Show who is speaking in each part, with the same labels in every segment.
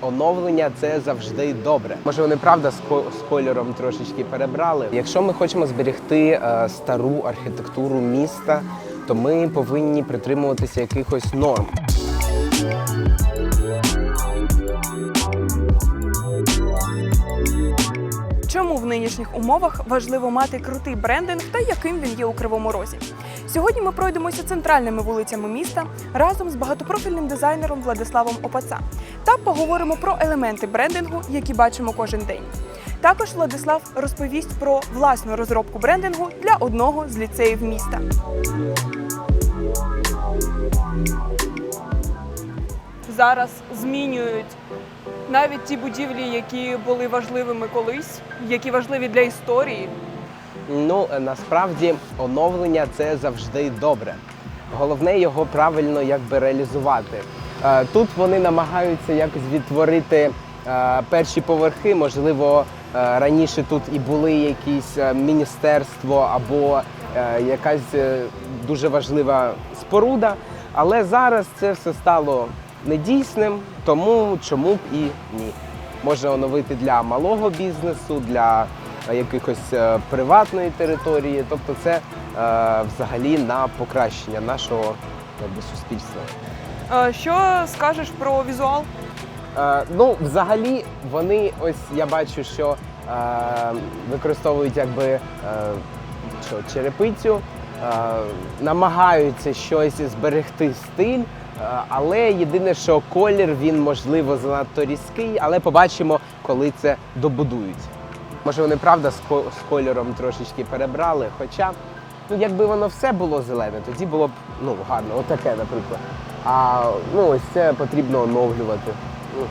Speaker 1: оновлення це завжди добре. Може, вони правда з, кольором трошечки перебрали. Якщо ми хочемо зберегти е, стару архітектуру міста, то ми повинні притримуватися якихось норм.
Speaker 2: Чому в нинішніх умовах важливо мати крутий брендинг та яким він є у Кривому Розі? Сьогодні ми пройдемося центральними вулицями міста разом з багатопрофільним дизайнером Владиславом Опаца та поговоримо про елементи брендингу, які бачимо кожен день. Також Владислав розповість про власну розробку брендингу для одного з ліцеїв міста. Зараз змінюють навіть ті будівлі, які були важливими колись, які важливі для історії.
Speaker 1: Ну е, насправді оновлення це завжди добре. Головне його правильно якби реалізувати. Е, Тут вони намагаються якось відтворити е, перші поверхи. Можливо, е, раніше тут і були якісь міністерство або якась дуже важлива споруда. Але зараз це все стало недійсним, тому чому б і ні. Можна оновити для малого бізнесу, для якихось приватної території. Тобто це взагалі на покращення нашого якби, суспільства.
Speaker 2: Що скажеш про візуал?
Speaker 1: Е, ну, взагалі, вони ось я бачу, що е, використовують якби е, що, черепицю, намагаються щось зберегти стиль. Але єдине, що колір він можливо занадто різкий, але побачимо, коли це добудують. Може, вони правда з з кольором трошечки перебрали. Хоча, ну якби воно все було зелене, тоді було б ну гарно, отаке, наприклад. А ну ось це потрібно оновлювати. Ну,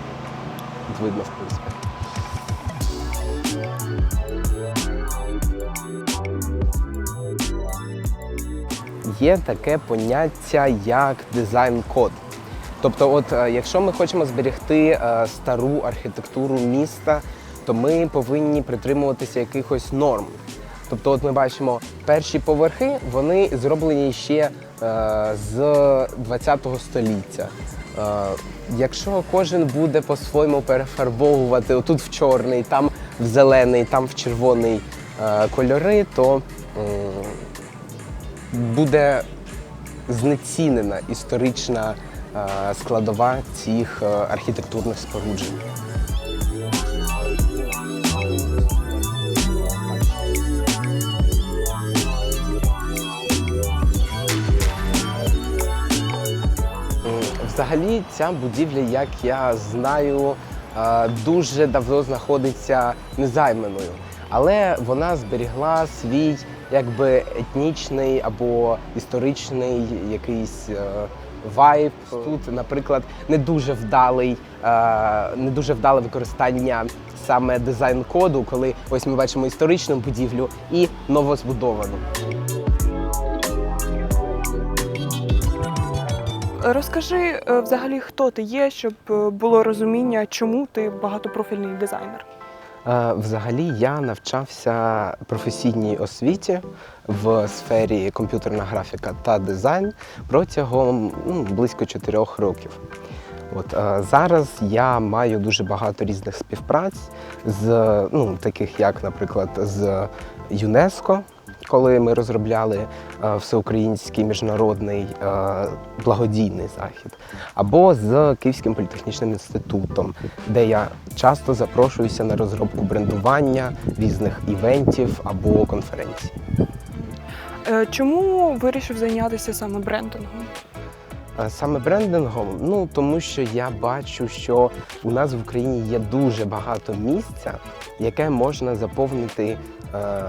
Speaker 1: видно, в принципі. Є таке поняття як дизайн-код. Тобто, от е, якщо ми хочемо зберегти е, стару архітектуру міста, то ми повинні притримуватися якихось норм. Тобто, от ми бачимо перші поверхи, вони зроблені ще е, з 20 століття. Е, якщо кожен буде по-своєму перефарбовувати отут в чорний, там в зелений, там в червоний е, кольори, то м, буде знецінена історична е, складова цих е, архітектурних споруджень. Взагалі, ця будівля, як я знаю, е, дуже давно знаходиться незайманою, але вона зберігла свій якби етнічний або історичний якийсь е, вайб. Тут, наприклад, не дуже вдалий, е, не дуже вдале використання саме дизайн-коду, коли ось ми бачимо історичну будівлю і новозбудовану.
Speaker 2: Розкажи е, взагалі, хто ти є, щоб е, було розуміння, чому ти багатопрофільний дизайнер.
Speaker 1: Е, Взагалі я навчався професійній освіті в сфері комп'ютерна графіка та дизайн протягом ну, близько чотирьох років. От зараз я маю дуже багато різних співпраць з ну, таких як, наприклад, з ЮНЕСКО, коли ми розробляли е, всеукраїнський міжнародний е, благодійний захід, або з Київським політехнічним інститутом, де я часто запрошуюся на розробку брендування різних івентів або конференцій.
Speaker 2: Е, Чому вирішив зайнятися саме брендингом?
Speaker 1: Е, Саме брендингом, ну тому що я бачу, що у нас в Україні є дуже багато місця, яке можна заповнити, е,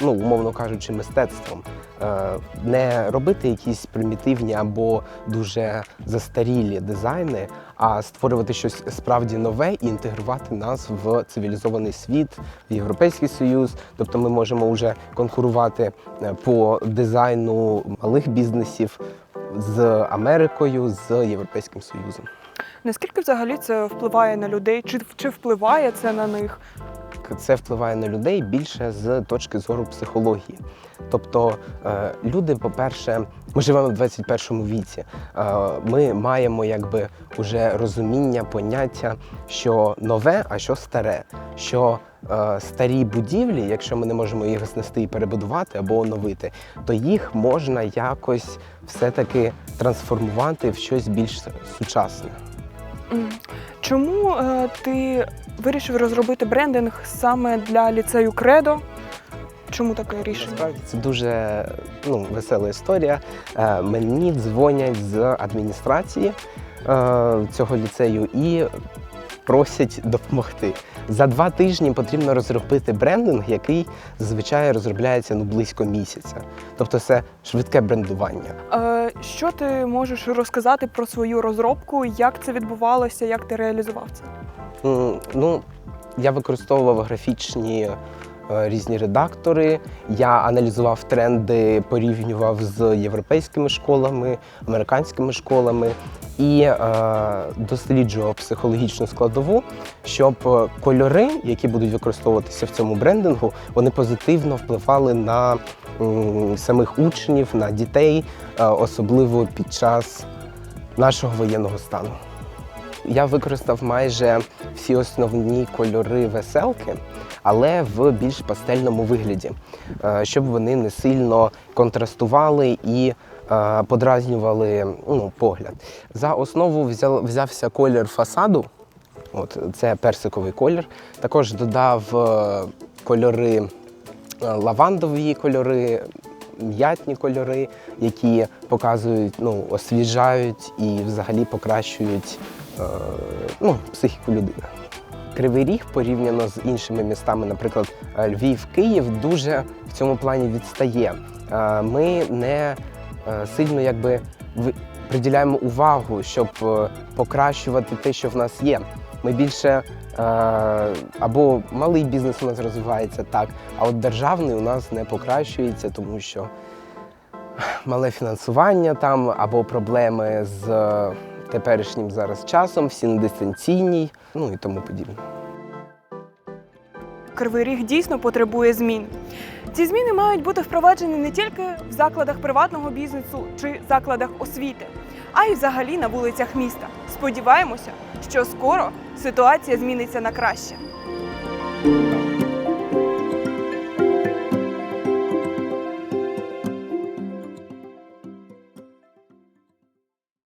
Speaker 1: ну умовно кажучи, мистецтвом. Е, Не робити якісь примітивні або дуже застарілі дизайни, а створювати щось справді нове і інтегрувати нас в цивілізований світ, в Європейський Союз. Тобто ми можемо вже конкурувати по дизайну малих бізнесів з Америкою, з Європейським Союзом.
Speaker 2: Наскільки взагалі це впливає на людей? Чи, чи впливає це на них?
Speaker 1: це впливає на людей більше з точки зору психології. Тобто е, люди, по-перше, ми живемо в 21 віці. Е, Ми маємо якби уже розуміння, поняття, що нове, а що старе. Що старі будівлі, якщо ми не можемо їх знести і перебудувати або оновити, то їх можна якось все-таки трансформувати в щось більш сучасне.
Speaker 2: Чому е, ти вирішив розробити брендинг саме для ліцею Кредо? Чому таке рішення?
Speaker 1: Насправді це дуже ну, весела історія. Е, Мені дзвонять з адміністрації е, цього ліцею і просять допомогти. За два тижні потрібно розробити брендинг, який зазвичай розробляється ну, близько місяця. Тобто це швидке брендування.
Speaker 2: Е, що ти можеш розказати про свою розробку? Як це відбувалося? Як ти реалізував це?
Speaker 1: М, Ну, я використовував графічні е, різні редактори. Я аналізував тренди, порівнював з європейськими школами, американськими школами і е, досліджував психологічну складову, щоб е, кольори, які будуть використовуватися в цьому брендингу, вони позитивно впливали на м, самих учнів, на дітей, е, особливо під час нашого воєнного стану. Я використав майже всі основні кольори веселки, але в більш пастельному вигляді, е, щоб вони не сильно контрастували і подразнювали ну, погляд. За основу взяв, взявся колір фасаду. От, це персиковий колір. Також додав е, кольори е, лавандові кольори, м'ятні кольори, які показують, ну, освіжають і взагалі покращують е, ну, психіку людини. Кривий Ріг порівняно з іншими містами, наприклад, е, Львів, Київ, дуже в цьому плані відстає. Е, Ми не е, сильно якби приділяємо увагу, щоб е, покращувати те, що в нас є. Ми більше е, або малий бізнес у нас розвивається так, а от державний у нас не покращується, тому що мале фінансування там або проблеми з е, теперішнім зараз часом, всі на дистанційній, ну і тому подібне.
Speaker 2: Кривий ріг дійсно потребує змін. Ці зміни мають бути впроваджені не тільки в закладах приватного бізнесу чи закладах освіти, а й взагалі на вулицях міста. Сподіваємося, що скоро ситуація зміниться на краще.